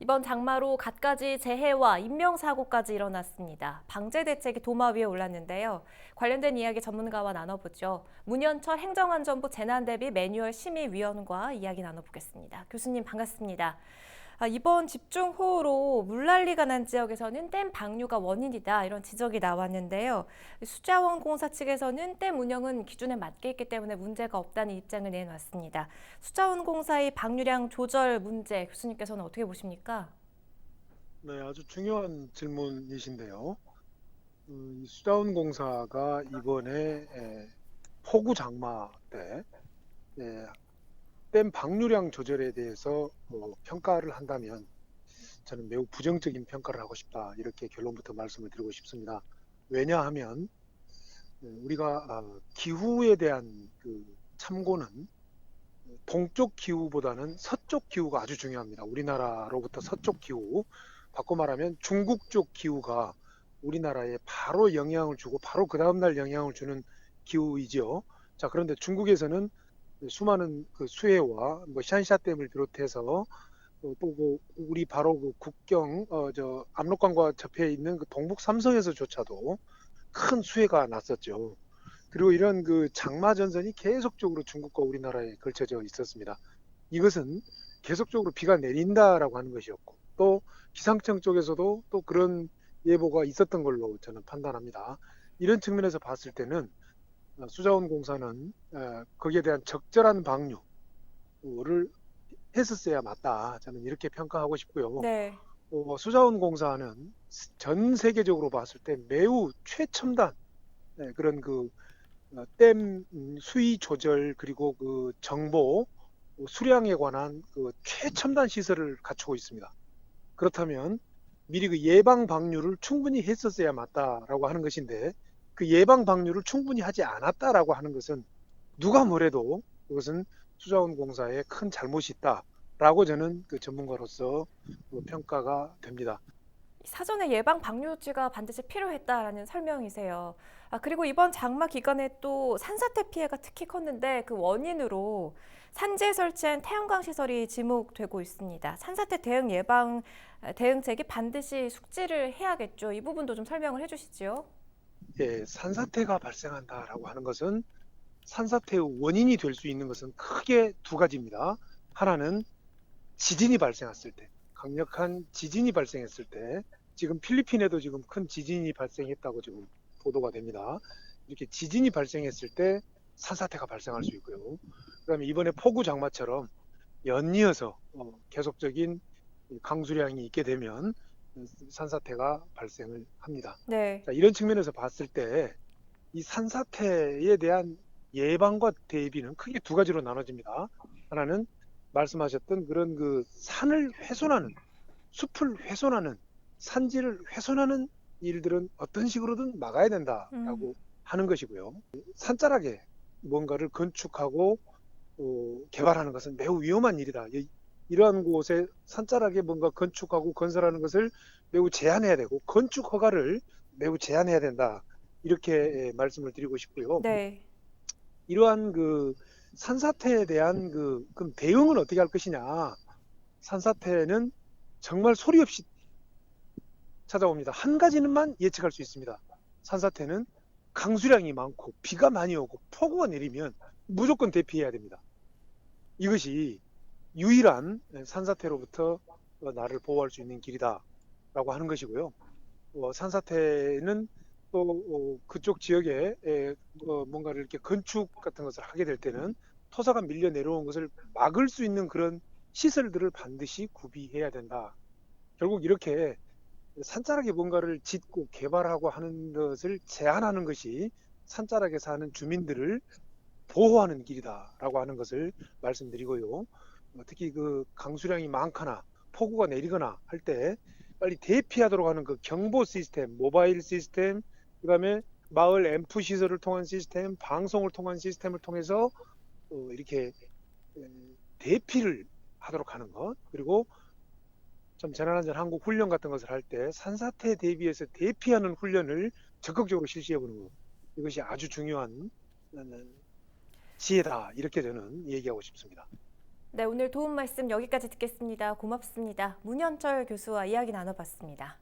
이번 장마로 갖가지 재해와 인명사고까지 일어났습니다. 방제 대책이 도마 위에 올랐는데요. 관련된 이야기 전문가와 나눠보죠. 문현철 행정안전부 재난대비 매뉴얼 심의위원과 이야기 나눠보겠습니다. 교수님 반갑습니다. 아, 이번 집중호우로 물난리가 난 지역에서는 댐 방류가 원인이다 이런 지적이 나왔는데요. 수자원 공사 측에서는 댐 운영은 기준에 맞게 있기 때문에 문제가 없다는 입장을 내놨습니다. 수자원 공사의 방류량 조절 문제 교수님께서는 어떻게 보십니까? 네, 아주 중요한 질문이신데요. 음, 이 수자원 공사가 이번에 에, 폭우 장마 때 에, 댐 방류량 조절에 대해서 뭐 평가를 한다면 저는 매우 부정적인 평가를 하고 싶다 이렇게 결론부터 말씀을 드리고 싶습니다. 왜냐하면 에, 우리가 아, 기후에 대한 그 참고는 동쪽 기후보다는 서쪽 기후가 아주 중요합니다. 우리나라로부터 서쪽 기후 바꿔 말하면 중국 쪽 기후가 우리나라에 바로 영향을 주고 바로 그 다음날 영향을 주는 기후이죠. 자, 그런데 중국에서는 수많은 그 수해와 뭐 샨샤댐을 비롯해서 어, 또그 우리 바로 그 국경 어 저 압록강과 접해 있는 그 동북 삼성에서조차도 큰 수해가 났었죠. 그리고 이런 그 장마 전선이 계속적으로 중국과 우리나라에 걸쳐져 있었습니다. 이것은 계속적으로 비가 내린다라고 하는 것이었고 또 기상청 쪽에서도 또 그런 예보가 있었던 걸로 저는 판단합니다. 이런 측면에서 봤을 때는 어, 수자원공사는 어, 거기에 대한 적절한 방류를 했었어야 맞다. 저는 이렇게 평가하고 싶고요. 네. 어, 수자원공사는 전 세계적으로 봤을 때 매우 최첨단 네, 그런 그 어, 댐 음, 수위 조절 그리고 그 정보 어, 수량에 관한 그 최첨단 시설을 갖추고 있습니다. 그렇다면 미리 그 예방 방류를 충분히 했었어야 맞다라고 하는 것인데 그 예방 방류를 충분히 하지 않았다라고 하는 것은 누가 뭐래도 그것은 수자원공사의 큰 잘못이 있다라고 저는 그 전문가로서 그 평가가 됩니다. 사전에 예방 방류지가 반드시 필요했다라는 설명이세요. 아, 그리고 이번 장마 기간에 또 산사태 피해가 특히 컸는데 그 원인으로 산지에 설치한 태양광 시설이 지목되고 있습니다. 산사태 대응 예방 대응책이 반드시 숙지를 해야겠죠. 이 부분도 좀 설명을 해주시지요. 예, 산사태가 발생한다라고 하는 것은 산사태의 원인이 될 수 있는 것은 크게 두 가지입니다. 하나는 지진이 발생했을 때, 강력한 지진이 발생했을 때, 지금 필리핀에도 지금 큰 지진이 발생했다고 지금 보도가 됩니다. 이렇게 지진이 발생했을 때 산사태가 발생할 수 있고요. 그다음에 이번에 폭우 장마처럼 연이어서 어, 계속적인 강수량이 있게 되면 산사태가 발생을 합니다. 네. 자, 이런 측면에서 봤을 때 이 산사태에 대한 예방과 대비는 크게 두 가지로 나눠집니다. 하나는 말씀하셨던 그런 그 산을 훼손하는 숲을 훼손하는 산지를 훼손하는 일들은 어떤 식으로든 막아야 된다라고 하는 것이고요. 산자락에 뭔가를 건축하고 어, 개발하는 것은 매우 위험한 일이다. 이- 이러한 곳에 산자락에 뭔가 건축하고 건설하는 것을 매우 제한해야 되고 건축 허가를 매우 제한해야 된다. 이렇게 예, 말씀을 드리고 싶고요. 네. 이러한 그 산사태에 대한 그 그럼 대응은 어떻게 할 것이냐? 산사태는 정말 소리 없이 찾아옵니다. 한 가지는만 예측할 수 있습니다. 산사태는 강수량이 많고 비가 많이 오고 폭우가 내리면 무조건 대피해야 됩니다. 이것이 유일한 산사태로부터 어, 나를 보호할 수 있는 길이다라고 하는 것이고요. 어, 산사태는 또 어, 그쪽 지역에 에, 어, 뭔가를 이렇게 건축 같은 것을 하게 될 때는 토사가 밀려 내려온 것을 막을 수 있는 그런 시설들을 반드시 구비해야 된다. 결국 이렇게 산자락에 뭔가를 짓고 개발하고 하는 것을 제한하는 것이 산자락에 사는 주민들을 보호하는 길이다라고 하는 것을 말씀드리고요. 어, 특히 그 강수량이 많거나 폭우가 내리거나 할 때 빨리 대피하도록 하는 그 경보 시스템, 모바일 시스템, 그다음에 마을 앰프 시설을 통한 시스템, 방송을 통한 시스템을 통해서 어, 이렇게 에, 대피를 하도록 하는 것, 그리고 좀 재난안전 한국 훈련 같은 것을 할 때 산사태 대비해서 대피하는 훈련을 적극적으로 실시해 보는 것, 이것이 아주 중요한 음, 지혜다. 이렇게 저는 얘기하고 싶습니다. 네, 오늘 도움 말씀 여기까지 듣겠습니다. 고맙습니다. 문현철 교수와 이야기 나눠봤습니다.